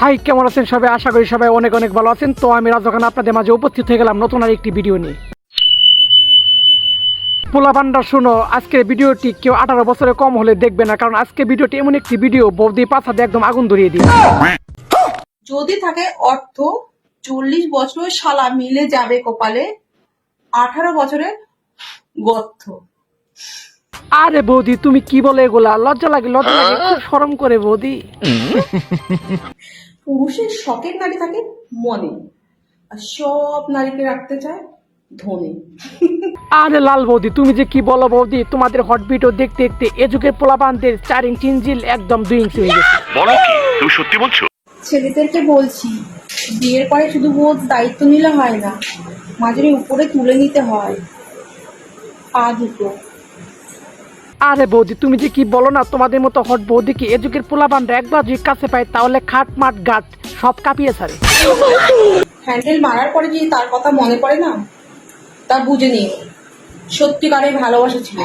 High, কেমন আছেন সবাই? আশা করি সবাই অনেক অনেক ভালো আছেন। তো আমি রাজখান আপনাদের মাঝে উপস্থিত হয়ে গেলাম নতুন আর একটি ভিডিও নিয়ে। পোলা ভান্ডার, শুনো, আজকের ভিডিওটি কেউ আঠারো বছরে কম হলে দেখবে না, কারণ আজকে ভিডিওটি এমন একটি ভিডিও বৌদি পাছাতে একদম আগুন ধরিয়ে দিই যদি থাকে অর্থ, চল্লিশ বছরের শালা মিলে যাবে কপালে, আঠারো বছরের গর্থ আরে বৌদি তুমি কি বলে এগুলা? লজ্জা লাগে লজ্জা লাগে খুব শরম করে বৌদি। পুরুষের শখের নারী থাকে মনে আর সব নারীকে রাখতে চায় ধনে। আরে লাল বৌদি তুমি যে কি বলো বৌদি তোমাদের হট ভিডিও দেখতে দেখতে এ যুগের পোলাপানদের চার ইঞ্চি ইঞ্জিল একদম দুই ইঞ্চি হয়ে গেছে। বলো কি তুমি সত্যি বলছো? ছেলেদেরকে বলছি বিয়ের পরে শুধু বোধ দায়িত্ব নিলে হয় না মাঝে উপরে তুলে নিতে হয়। পা দুটো। আরে বৌদি তুমি যে কি বলো না তোমাদের মতো হট বৌদি কি? এ যুগের পোলাপানরা একবার যদি কাছে পায় তাহলে খাট মাট গাট সব কাঁপিয়ে ছাড়ে। হ্যান্ডেল মারার পরে যদি তার কথা মনে পড়ে না তা বুঝে নিও। সত্যিকারের ভালোবাসা ছিল।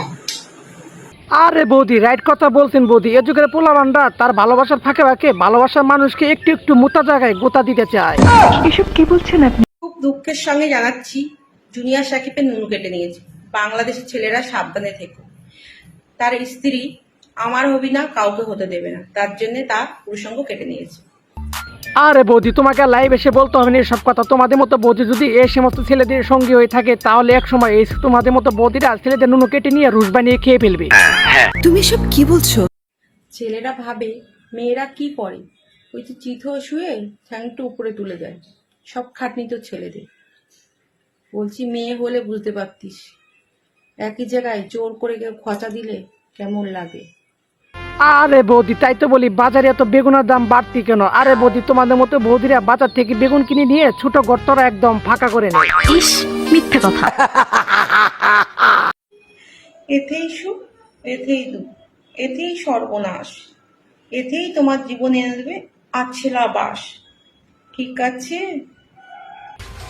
আরে বৌদি রাইট কথা বলছেন বৌদি এ যুগের পোলাপানরা তার ভালোবাসার ফাঁকে ফাঁকে ভালোবাসার মানুষকে একটু একটু মোটা জায়গায় গোতা দিতে চায়। এসব কি বলছেন আপনি? খুব দুঃখের সঙ্গে জানাচ্ছি জুনিয়র সাকিবের নুন কেটে নিয়েছে। বাংলাদেশের ছেলেরা সাবধানে থেকো। তার স্ত্রী আমার হবি না কাউকে হতে দেবে না। তার জন্য তার পুরুষঙ্গ কেটে নিয়েছে। আরে বৌদি তোমাকে লাইভ এসে বলতে হবে না এসব কথা। তোমাদের মতো বৌদি যদি এই সমস্ত ছেলেদের সঙ্গী হয়ে থাকে তাহলে এক সময় এই তোমাদের মতো বৌদিরা ছেলেদের নুনো কেটে নিয়ে রুশ বানিয়ে খেয়ে ফেলবে। তুমি সব কি বলছো? ছেলেরা ভাবে মেয়েরা কি করে? ওই যে চিত হয়ে শুয়ে ঠ্যাংটা উপরে তুলে দেয় সব খাটনি তো ছেলেদের। বলছি মেয়ে হলে বুঝতে পারতিস। একই জায়গায় জোর করে কেউ খচা দিলে কেমন লাগে? আরে বৌদি তাই তো বলি বাজারে এত বেগুনের দাম বাড়তি কেন? আরে বৌদি তোমাদের মতো বৌদিরা বাজার থেকে বেগুন কিনে নিয়ে ছোট গর্তরা একদম ফাঁকা করে নেয়। ইস মিথ্যে কথা। এতেই সুখ এতেই দুঃখ এতেই সর্বনাশ এতেই তোমার জীবনে এনে দেবে আছেলা বাস। ঠিক আছে?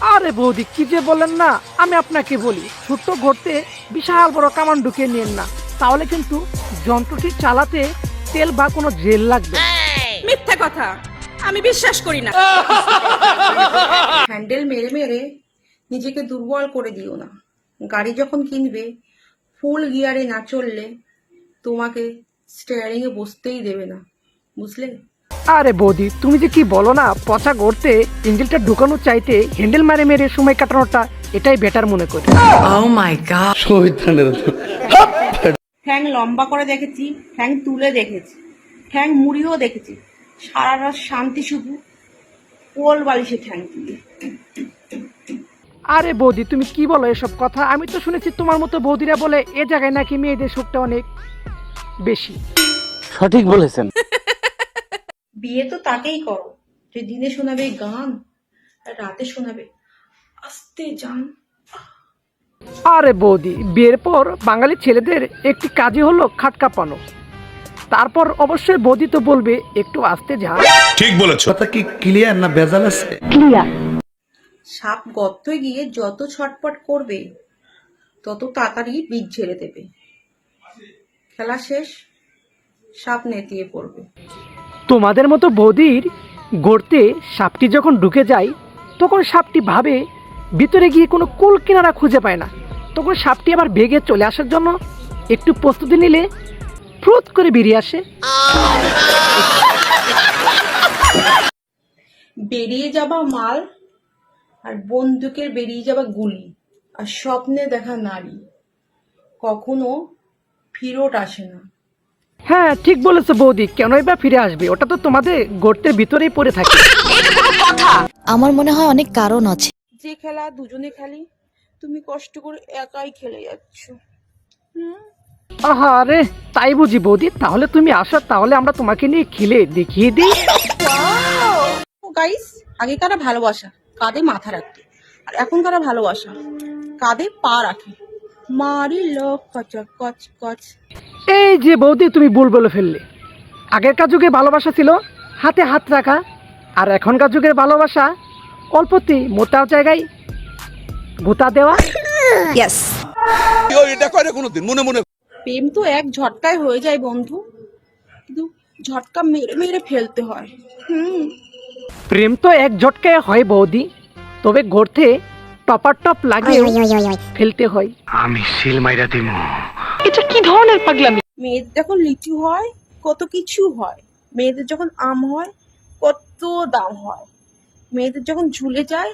আরে বৌদি কি যে বলেন না? আমি আপনাকে বলি ছোট্ট ঘরতে বিশাল বড় কামান ঢুকিয়ে নিন না। তাহলে কিন্তু যন্ত্রটি চালাতে তেল বা কোনো জেল লাগবে। মিথ্যে কথা। আমি বিশ্বাস করি না। হ্যান্ডেল মেরে মেরে নিজেকে দুর্বল করে দিও না। গাড়ি যখন কিনবে ফুল গিয়ারে না চললে তোমাকে স্টিয়ারিংয়ে বসতেই দেবে না। বুঝলে? আরে বৌদি তুমি যে কি বলো না পচা গড়তে ইঞ্জিনটা ঢুকানো চাইতে হ্যান্ডেল মারে মেরে সময় কাটানোটা এটাই বেটার মনে করি। ও মাই গড ঠ্যাং লম্বা করে দেখেছি ঠ্যাং তুলে দেখেছি ঠ্যাং মুড়িও দেখেছি সারা রাত শান্তি শুধু কোল বালিশে ঠ্যাং তুলে। আরে বৌদি তুমি কি বলো এসব কথা? আমি তো শুনেছি তোমার মতো বৌদিরা বলে এ জায়গায় নাকি মেয়েদের সুখটা অনেক বেশি। সঠিক বলেছেন। বিয়ে তো তাকেই করো। যে দিনে শোনাবে গান আর রাতে শোনাবে। আস্তে যান আরে বৌদি বিয়ের পর বাঙালি ছেলেদের একটি কাজই হলো খাট কাঁপানো। তারপর অবশ্যই বৌদি তো বলবে একটু আসতে যা। ঠিক বলেছ। কথা কি ক্লিয়ার না ভেজাল আছে? সাপ গর্তে গিয়ে যত ছটপট করবে তত তাড়াতাড়ি বীজ ঝেড়ে দেবে। খেলা শেষ সাপ নেতিয়ে পড়বে। তোমাদের মতো বৌদির গড়তে সাপটি যখন ঢুকে যায়, তখন সাপটি ভাবে, ভিতরে গিয়ে কোনো কুল কিনারা খুঁজে পায় না। তখন সাপটি আবার বেগে চলে আসার জন্য একটু প্রস্তুতি নিলে ফ্রুত করে বেরিয়ে আসে। বেরিয়ে যাবা মাল আর বন্দুকের বেরিয়ে যাবা গুলি আর স্বপ্নে দেখা নারী। কখনো ফিরত আসে না। হ্যাঁ ঠিক বলেছ বৌদি। কেনই বা ফিরে আসবে? ওটা তো তোমাদের গর্তের ভিতরেই পড়ে থাকে। আমার মনে হয় অনেক কারণ আছে। যে খেলা দুজনে খেলি। তুমি কষ্ট করে একাই খেলে যাচ্ছ। আহা আরে তাই বুঝি বৌদি। তাহলে তুমি আসো তাহলে আমরা তোমাকে নিয়ে খেলে দেখিয়ে দিই। ও গাইস আগেকার ভালোবাসা কাঁধে মাথা রাখতে। আর এখনকার ভালোবাসা কাঁধে পা রাখে। মারি লোক কচ কচ কচ। এই যে বৌদি তুমি ভুল বলে ফেললে। আগেরকার যুগে ভালোবাসা ছিল হাতে হাত রাখা আর এখনকার যুগের ভালোবাসা অল্পতে মোটার জায়গায় গোতা দেওয়া। ইয়েস প্রেম তো এক ঝটকায় হয়ে যায় বন্ধু। কিন্তু ঝটকা মেরে মেরে ফেলতে হয়। হুম। প্রেম তো এক ঝটকায় হয় বৌদি তবে গড়তে টপার টপ লাগে ফেলতে হয়। এটা কি ধরনের পাগলামি? মেয়েদের যখন লিচু হয় কত কিছু হয়। মেয়েদের যখন আম হয় কত দাম হয়। মেয়েদের যখন ঝুলে যায়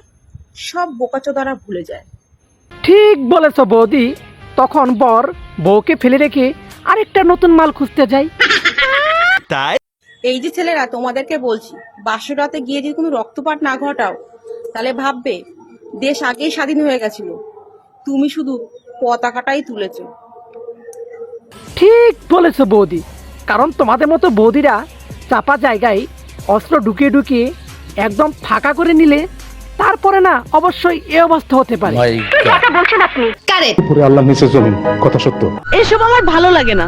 সব বোকাচোদারা ভুলে যায়। ঠিক বলেছ বৌদি। তখন বর বউকে ফেলে রেখে আরেকটা নতুন মাল খুঁজতে যায়। এই যে ছেলেরা তোমাদেরকে বলছি বাসরাতে গিয়ে যদি কোনো রক্তপাত না ঘটাও তাহলে ভাববে দেশ আগেই স্বাধীন হয়ে গেছিল। তুমি শুধু পতাকাটাই তুলেছো। ঠিক বলেছ বৌদি। কারণ তোমাদের মতো বৌদিরা চাপা জায়গায় অস্ত্র ঢুকিয়ে ঢুকিয়ে একদম ফাঁকা করে নিলে তারপরে না অবশ্যই এ অবস্থা হতে পারে। কারেক্ট পুরো আল্লাহ নিচে জমিন কথা সত্য। এসব আমার ভালো লাগে না।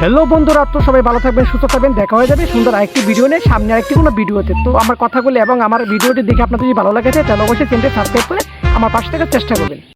হ্যালো বন্ধুরা তো সবাই ভালো থাকবেন সুস্থ থাকবেন দেখা হয়ে যাবে সুন্দর আরেকটি ভিডিও নিয়ে সামনে আরেকটি কোনো ভিডিওতে তো আমার কথাগুলো এবং আমার ভিডিওটি দেখে আপনাদের যদি ভালো লাগে তাহলে অবশ্যই চ্যানেলটি সাবস্ক্রাইব করে আমার পাশে থাকার চেষ্টা করবেন।